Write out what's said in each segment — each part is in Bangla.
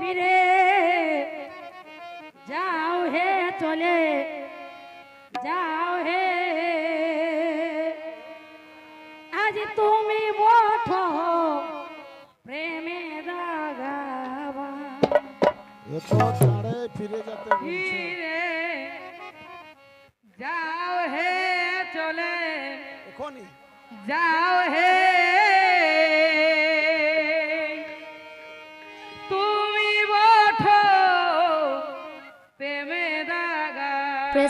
ফিরে। যাও হে চলে যাও হে। আজ তুমি বঠো প্রেমে ফিরে ফিরে। যাও হে চলে যাও হে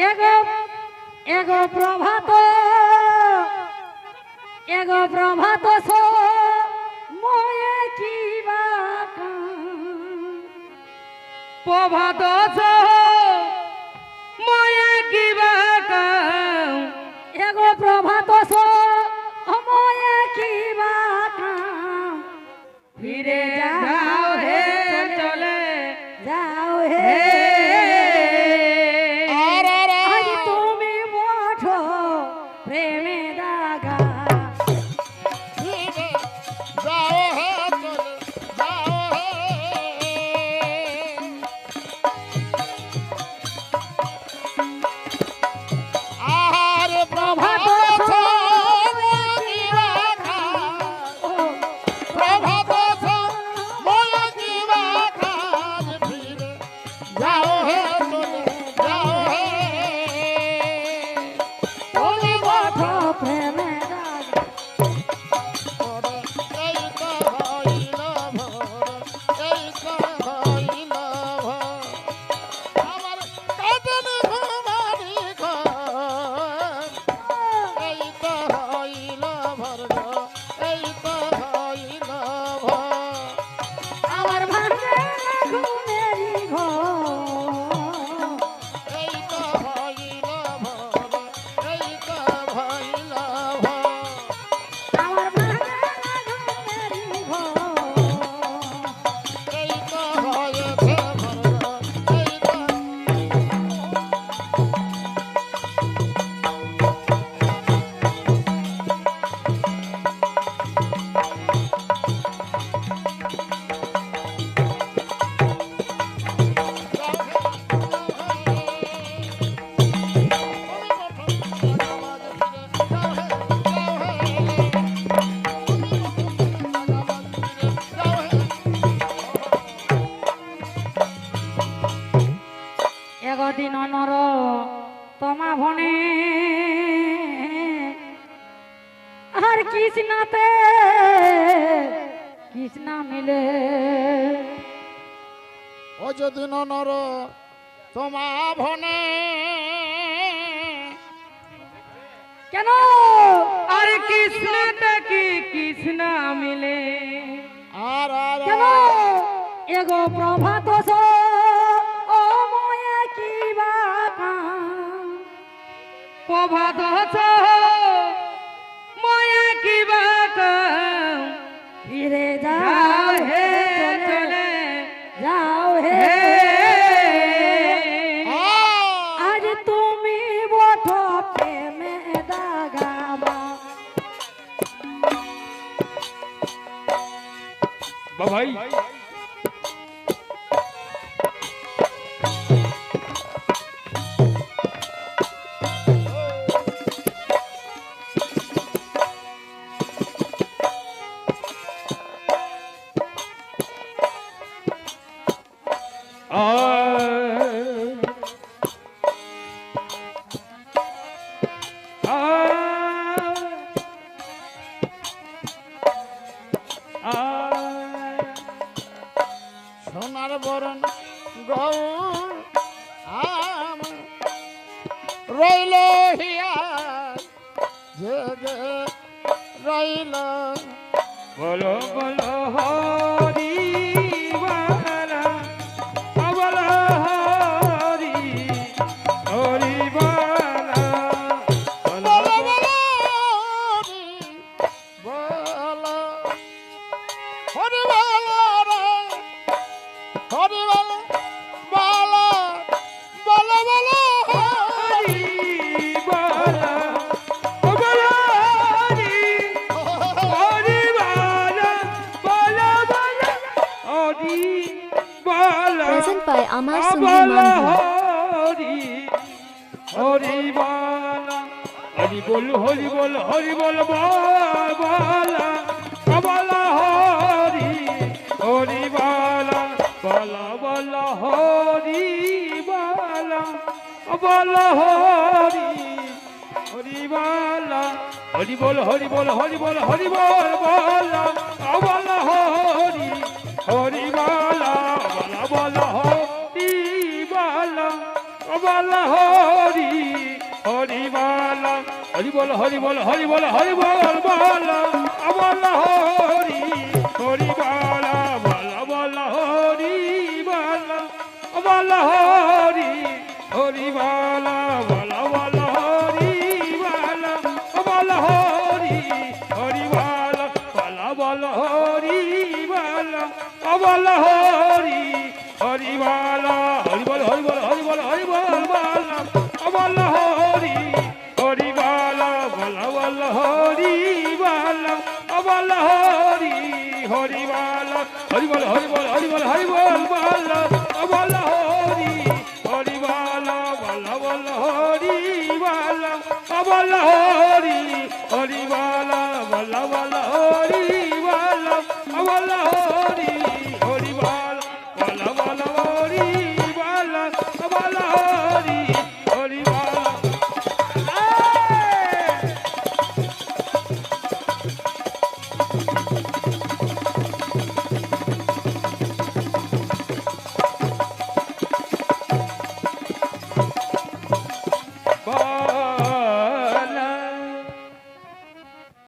এগো এগো প্রভাত এগো প্রভাত সো ময়ে কি বা প্রভাত 没没。নর তোমা ভনে আর কৃষ্ণাতে কৃষ্ণা মিলে। ও যদি নর তোমা ভনে কেন? আর কৃষ্ণটা কি কৃষ্ণ মিলে? আর আর কেন? এগো প্রভাত সো ও ময়া কি প্রভাত ময়া কিবা কাম ফিরে যাও হে চলে যাও হে হে। আজ তুমি বঠ প্রেমে দাগাবা। ভাই বলো Manbhu. হরি হরি বালা হরি বল হরি বল হরি বল বালা বালা হরি হরি বালা বালা বালা হরি বালা বালা হরি হরি বালা হরি বল হরি বল হরি বল হরি বল বালা বালা হরি হরি বালা হরি হরি বালা হরি বল হরি বল হরি বল হরি বল বালা বালা হরি হরি বালা বালা বালা হরি বালা বালা হরি হরি বালা বালা বালা হরি বালা বালা হরি হরি বালা বালা হরি বালা বালা হরি হরি বালা হরি বল হরি বল হরি হরি